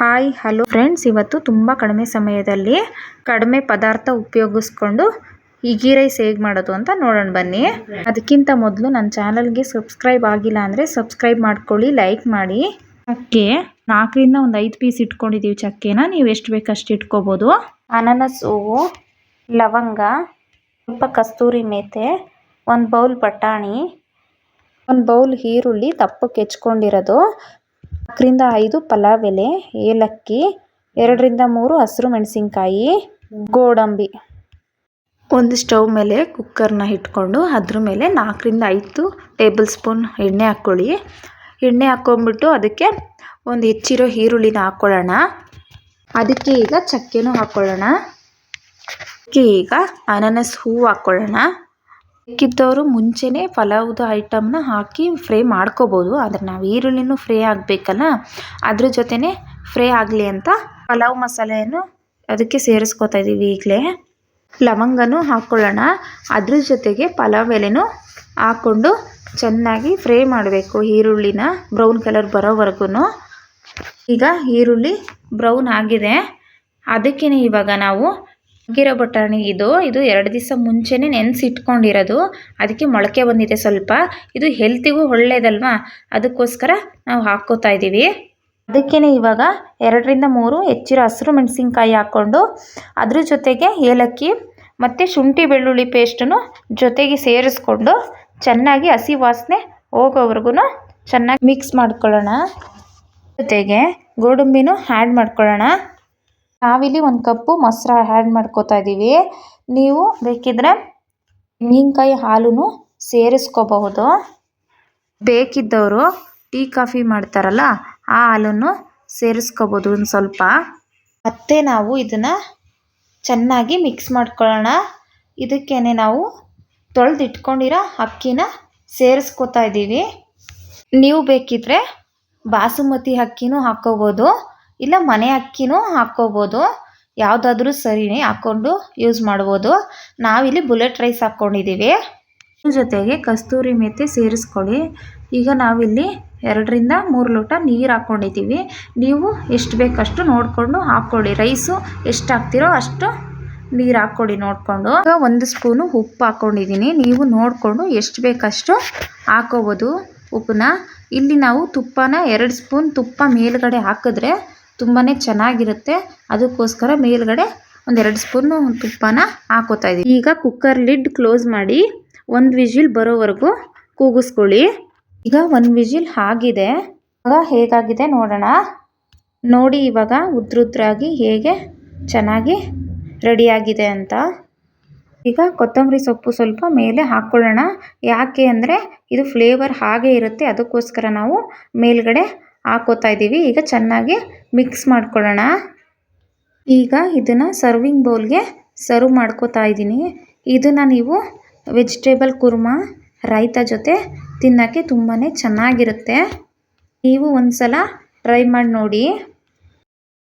Hi, hello friends. ಇವತ್ತು ತುಂಬ ಕಡಿಮೆ ಸಮಯದಲ್ಲಿ ಕಡಿಮೆ ಪದಾರ್ಥ ಉಪಯೋಗಿಸ್ಕೊಂಡು ಈಗಿ ರೈಸ್ ಹೇಗೆ ಮಾಡೋದು ಅಂತ ನೋಡೋಣ ಬನ್ನಿ. ಅದಕ್ಕಿಂತ ಮೊದಲು ನನ್ನ ಚಾನಲ್ಗೆ ಸಬ್ಸ್ಕ್ರೈಬ್ ಆಗಿಲ್ಲ ಅಂದರೆ ಸಬ್ಸ್ಕ್ರೈಬ್ ಮಾಡ್ಕೊಳ್ಳಿ, ಲೈಕ್ ಮಾಡಿ. ಚಕ್ಕೆ ನಾಲ್ಕರಿಂದ ಒಂದು ಐದು ಪೀಸ್ ಇಟ್ಕೊಂಡಿದ್ದೀವಿ ಚಕ್ಕೆನ. ನೀವು ಎಷ್ಟು ಬೇಕಷ್ಟು ಇಟ್ಕೋಬೋದು. ಅನಾನಸ್ ಹೂವು ಲವಂಗ, ಸ್ವಲ್ಪ ಕಸ್ತೂರಿ ಮೇತೆ, ಒಂದು ಬೌಲ್ ಬಟಾಣಿ, ಒಂದು ಬೌಲ್ ಈರುಳ್ಳಿ ತಪ್ಪು ಹೆಚ್ಕೊಂಡಿರೋದು. ನಾಲ್ಕರಿಂದ ಐದು ಪಲಾವ್ ಎಲೆ ಏಲಕ್ಕಿ, ಎರಡರಿಂದ ಮೂರು ಹಸಿರು ಮೆಣಸಿನ್ಕಾಯಿ, ಗೋಡಂಬಿ. ಒಂದು ಸ್ಟವ್ ಮೇಲೆ ಕುಕ್ಕರ್ನ ಇಟ್ಕೊಂಡು ಅದ್ರ ಮೇಲೆ ನಾಲ್ಕರಿಂದ ಐದು ಟೇಬಲ್ ಸ್ಪೂನ್ ಎಣ್ಣೆ ಹಾಕ್ಕೊಳ್ಳಿ. ಎಣ್ಣೆ ಹಾಕ್ಕೊಂಬಿಟ್ಟು ಅದಕ್ಕೆ ಒಂದು ಹೆಚ್ಚಿರೋ ಈರುಳ್ಳಿನ ಹಾಕ್ಕೊಳ್ಳೋಣ. ಅದಕ್ಕೆ ಈಗ ಚಕ್ಕೆನೂ ಹಾಕ್ಕೊಳ್ಳೋಣ. ಈಗ ಅನಾನಸ್ ಹೂವು ಹಾಕ್ಕೊಳ್ಳೋಣ. ಬೇಕಿದ್ದವರು ಮುಂಚೆನೇ ಪಲಾವ್ದು ಐಟಮ್ನ ಹಾಕಿ ಫ್ರೈ ಮಾಡ್ಕೋಬೋದು. ಆದರೆ ನಾವು ಈರುಳ್ಳಿನೂ ಫ್ರೈ ಆಗಬೇಕಲ್ಲ? ಅದ್ರ ಜೊತೆನೇ ಫ್ರೈ ಆಗಲಿ ಅಂತ ಪಲಾವ್ ಮಸಾಲೆಯನ್ನು ಅದಕ್ಕೆ ಸೇರಿಸ್ಕೊತಾ ಇದ್ದೀವಿ ಈಗಲೇ. ಲವಂಗನೂ ಹಾಕ್ಕೊಳ್ಳೋಣ ಅದ್ರ ಜೊತೆಗೆ ಪಲಾವ್ ಎಲೆನೂ ಹಾಕ್ಕೊಂಡು ಚೆನ್ನಾಗಿ ಫ್ರೈ ಮಾಡಬೇಕು ಈರುಳ್ಳಿನ ಬ್ರೌನ್ ಕಲರ್ ಬರೋವರೆಗೂ ಈಗ ಈರುಳ್ಳಿ ಬ್ರೌನ್ ಆಗಿದೆ. ಅದಕ್ಕೇ ಇವಾಗ ನಾವು ಹಾಕಿರೋ ಬಟಾಣಿ ಇದು ಇದು ಎರಡು ದಿವಸ ಮುಂಚೆನೇ ನೆನೆಸಿಟ್ಕೊಂಡಿರೋದು. ಅದಕ್ಕೆ ಮೊಳಕೆ ಬಂದಿದೆ ಸ್ವಲ್ಪ. ಇದು ಹೆಲ್ತಿಗೂ ಒಳ್ಳೇದಲ್ವಾ? ಅದಕ್ಕೋಸ್ಕರ ನಾವು ಹಾಕ್ಕೋತಾ ಇದ್ದೀವಿ. ಅದಕ್ಕೇ ಇವಾಗ ಎರಡರಿಂದ ಮೂರು ಹೆಚ್ಚಿರೋ ಹಸಿರು ಮೆಣಸಿನ್ಕಾಯಿ ಹಾಕ್ಕೊಂಡು ಅದ್ರ ಜೊತೆಗೆ ಏಲಕ್ಕಿ ಮತ್ತು ಶುಂಠಿ ಬೆಳ್ಳುಳ್ಳಿ ಪೇಸ್ಟನ್ನು ಜೊತೆಗೆ ಸೇರಿಸ್ಕೊಂಡು ಚೆನ್ನಾಗಿ ಹಸಿ ವಾಸನೆ ಹೋಗೋವರೆಗೂ ಚೆನ್ನಾಗಿ ಮಿಕ್ಸ್ ಮಾಡ್ಕೊಳ್ಳೋಣ. ಜೊತೆಗೆ ಗೋಡಂಬಿನೂ ಆ್ಯಡ್ ಮಾಡ್ಕೊಳ್ಳೋಣ. ನಾವಿಲ್ಲಿ ಒಂದು ಕಪ್ಪು ಮೊಸರು ಆ್ಯಡ್ ಮಾಡ್ಕೋತಾ ಇದ್ದೀವಿ ನೀವು ಬೇಕಿದ್ರೆ ತೆಂಗಿನಕಾಯಿ ಹಾಲೂ ಸೇರಿಸ್ಕೋಬಹುದು. ಬೇಕಿದ್ದವರು ಟೀ, ಕಾಫಿ ಮಾಡ್ತಾರಲ್ಲ, ಆ ಹಾಲನ್ನು ಸೇರಿಸ್ಕೋಬೋದು ಒಂದು ಸ್ವಲ್ಪ. ಮತ್ತೆ ನಾವು ಇದನ್ನು ಚೆನ್ನಾಗಿ ಮಿಕ್ಸ್ ಮಾಡ್ಕೊಳ್ಳೋಣ. ಇದಕ್ಕೇ ನಾವು ತೊಳೆದಿಟ್ಕೊಂಡಿರೋ ಅಕ್ಕಿನ ಸೇರಿಸ್ಕೋತಾ ಇದ್ದೀವಿ ನೀವು ಬೇಕಿದ್ದರೆ ಬಾಸುಮತಿ ಅಕ್ಕಿನೂ ಹಾಕ್ಕೋಬೋದು ಇಲ್ಲ ಮನೆ ಅಕ್ಕಿನೂ ಹಾಕ್ಕೋಬೋದು. ಯಾವುದಾದ್ರೂ ಸರಿನೇ ಹಾಕ್ಕೊಂಡು ಯೂಸ್ ಮಾಡ್ಬೋದು. ನಾವಿಲ್ಲಿ ಬುಲೆಟ್ ರೈಸ್ ಹಾಕ್ಕೊಂಡಿದ್ದೀವಿ. ಜೊತೆಗೆ ಕಸ್ತೂರಿ ಮೇಥಿ ಸೇರಿಸ್ಕೊಳ್ಳಿ. ಈಗ ನಾವಿಲ್ಲಿ ಎರಡರಿಂದ ಮೂರು ಲೋಟ ನೀರು ಹಾಕ್ಕೊಂಡಿದ್ದೀವಿ. ನೀವು ಎಷ್ಟು ಬೇಕಷ್ಟು ನೋಡಿಕೊಂಡು ಹಾಕ್ಕೊಳ್ಳಿ. ರೈಸು ಎಷ್ಟು ಹಾಕ್ತಿರೋ ಅಷ್ಟು ನೀರು ಹಾಕ್ಕೊಳ್ಳಿ ನೋಡಿಕೊಂಡು. ಈಗ ಒಂದು ಸ್ಪೂನು ಉಪ್ಪು ಹಾಕ್ಕೊಂಡಿದ್ದೀನಿ. ನೀವು ನೋಡಿಕೊಂಡು ಎಷ್ಟು ಬೇಕಷ್ಟು ಹಾಕ್ಕೋಬೋದು ಉಪ್ಪನ್ನ. ಇಲ್ಲಿ ನಾವು ತುಪ್ಪನ ಎರಡು ಸ್ಪೂನ್ ತುಪ್ಪ ಮೇಲುಗಡೆ ಹಾಕಿದ್ರೆ ತುಂಬಾ ಚೆನ್ನಾಗಿರುತ್ತೆ. ಅದಕ್ಕೋಸ್ಕರ ಮೇಲುಗಡೆ ಒಂದೆರಡು ಸ್ಪೂನು ತುಪ್ಪನ ಹಾಕೋತಾ ಇದ್ದೀವಿ ಈಗ ಕುಕ್ಕರ್ ಲಿಡ್ ಕ್ಲೋಸ್ ಮಾಡಿ ಒಂದು ವಿಜಿಲ್ ಬರೋವರೆಗೂ ಕೂಗಿಸ್ಕೊಳ್ಳಿ. ಈಗ ಒಂದು ವಿಜಿಲ್ ಆಗಿದೆ. ಇವಾಗ ಹೇಗಾಗಿದೆ ನೋಡೋಣ. ನೋಡಿ ಇವಾಗ ಉದ್ರುದ್ರಾಗಿ ಹೇಗೆ ಚೆನ್ನಾಗಿ ರೆಡಿಯಾಗಿದೆ ಅಂತ. ಈಗ ಕೊತ್ತಂಬರಿ ಸೊಪ್ಪು ಸ್ವಲ್ಪ ಮೇಲೆ ಹಾಕ್ಕೊಳ್ಳೋಣ ಯಾಕೆ ಅಂದರೆ ಇದು ಫ್ಲೇವರ್ ಹಾಗೆ ಇರುತ್ತೆ. ಅದಕ್ಕೋಸ್ಕರ ನಾವು ಮೇಲ್ಗಡೆ ಹಾಕೋತಾ ಇದ್ದೀವಿ. ಈಗ ಚೆನ್ನಾಗಿ ಮಿಕ್ಸ್ ಮಾಡ್ಕೊಳ್ಳೋಣ. ಈಗ ಇದನ್ನು ಸರ್ವಿಂಗ್ ಬೌಲ್ಗೆ ಸರ್ವ್ ಮಾಡ್ಕೋತಾ ಇದ್ದೀನಿ. ಇದನ್ನು ನೀವು ವೆಜಿಟೇಬಲ್ ಕುರ್ಮ, ರೈತ ಜೊತೆ ತಿನ್ನೋಕ್ಕೆ ತುಂಬಾ ಚೆನ್ನಾಗಿರುತ್ತೆ. ನೀವು ಒಂದು ಸಲ ಟ್ರೈ ಮಾಡಿ ನೋಡಿ.